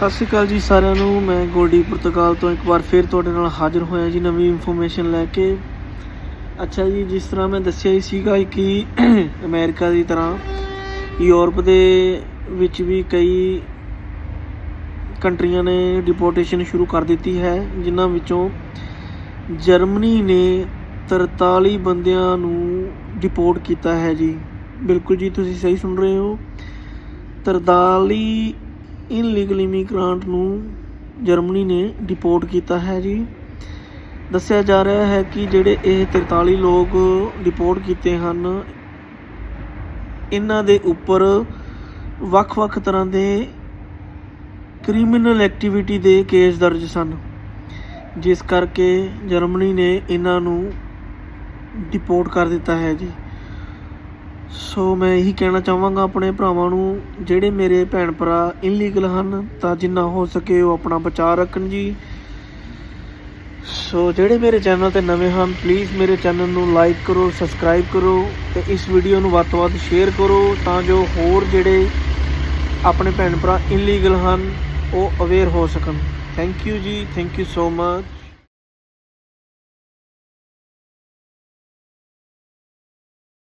ਸਤਿ ਸ਼੍ਰੀ ਅਕਾਲ ਜੀ ਸਾਰਿਆਂ ਨੂੰ। ਮੈਂ ਗੋਲਡੀ ਪੁਰਤਗਾਲ ਤੋਂ ਇੱਕ ਵਾਰ ਫਿਰ ਤੁਹਾਡੇ ਨਾਲ ਹਾਜ਼ਰ ਹੋਇਆ ਜੀ ਨਵੀਂ ਇਨਫੋਰਮੇਸ਼ਨ ਲੈ ਕੇ। ਅੱਛਾ ਜੀ, ਜਿਸ ਤਰ੍ਹਾਂ ਮੈਂ ਦੱਸਿਆ ਹੀ ਸੀਗਾ ਕਿ ਅਮਰੀਕਾ ਦੀ ਤਰ੍ਹਾਂ ਯੂਰਪ ਦੇ ਵਿੱਚ ਵੀ ਕਈ ਕੰਟਰੀਆਂ ਨੇ ਡਿਪੋਰਟੇਸ਼ਨ ਸ਼ੁਰੂ ਕਰ ਦਿੱਤੀ ਹੈ, ਜਿਨ੍ਹਾਂ ਵਿੱਚੋਂ ਜਰਮਨੀ ਨੇ 43 ਬੰਦਿਆਂ ਨੂੰ ਡਿਪੋਰਟ ਕੀਤਾ ਹੈ ਜੀ। ਬਿਲਕੁਲ ਜੀ, ਤੁਸੀਂ ਸਹੀ ਸੁਣ ਰਹੇ ਹੋ। 43 ਇਨਲੀਗਲ ਇਮੀਗ੍ਰਾਂਟ ਨੂੰ ਜਰਮਨੀ ਨੇ ਡਿਪੋਰਟ ਕੀਤਾ ਹੈ ਜੀ। ਦੱਸਿਆ ਜਾ ਰਿਹਾ ਹੈ ਕਿ ਜਿਹੜੇ ਇਹ 43 ਲੋਕ ਡਿਪੋਰਟ ਕੀਤੇ ਹਨ, ਇਹਨਾਂ ਦੇ ਉੱਪਰ ਵੱਖ-ਵੱਖ ਤਰ੍ਹਾਂ ਦੇ ਕ੍ਰਿਮੀਨਲ ਐਕਟੀਵਿਟੀ ਦੇ ਕੇਸ ਦਰਜ ਸਨ। ਜਿਸ ਕਰਕੇ ਜਰਮਨੀ ਨੇ ਇਹਨਾਂ ਨੂੰ ਡਿਪੋਰਟ ਕਰ ਦਿੱਤਾ ਹੈ ਜੀ। ਸੋ ਮੈਂ ਇਹੀ ਕਹਿਣਾ ਚਾਹਾਂਗਾ ਆਪਣੇ ਭਰਾਵਾਂ ਨੂੰ, ਜਿਹੜੇ ਮੇਰੇ ਭੈਣ ਭਰਾ ਇਨਲੀਗਲ ਹਨ, ਤਾਂ ਜਿੰਨਾ ਹੋ ਸਕੇ ਉਹ ਆਪਣਾ ਬਚਾਅ ਰੱਖਣ ਜੀ। ਸੋ ਜਿਹੜੇ ਮੇਰੇ ਚੈਨਲ ਤੇ ਨਵੇਂ ਹਨ ਪਲੀਜ਼ ਮੇਰੇ ਚੈਨਲ ਨੂੰ ਲਾਈਕ ਕਰੋ ਸਬਸਕ੍ਰਾਈਬ ਕਰੋ, ਤੇ ਇਸ ਵੀਡੀਓ ਨੂੰ ਵੱਧ ਤੋਂ ਵੱਧ ਸ਼ੇਅਰ ਕਰੋ, ਤਾਂ ਜੋ ਹੋਰ ਜਿਹੜੇ ਆਪਣੇ ਭੈਣ ਭਰਾ ਇਨਲੀਗਲ ਹਨ, ਉਹ ਅਵੇਅਰ ਹੋ ਸਕਣ। Thank you ji thank you so much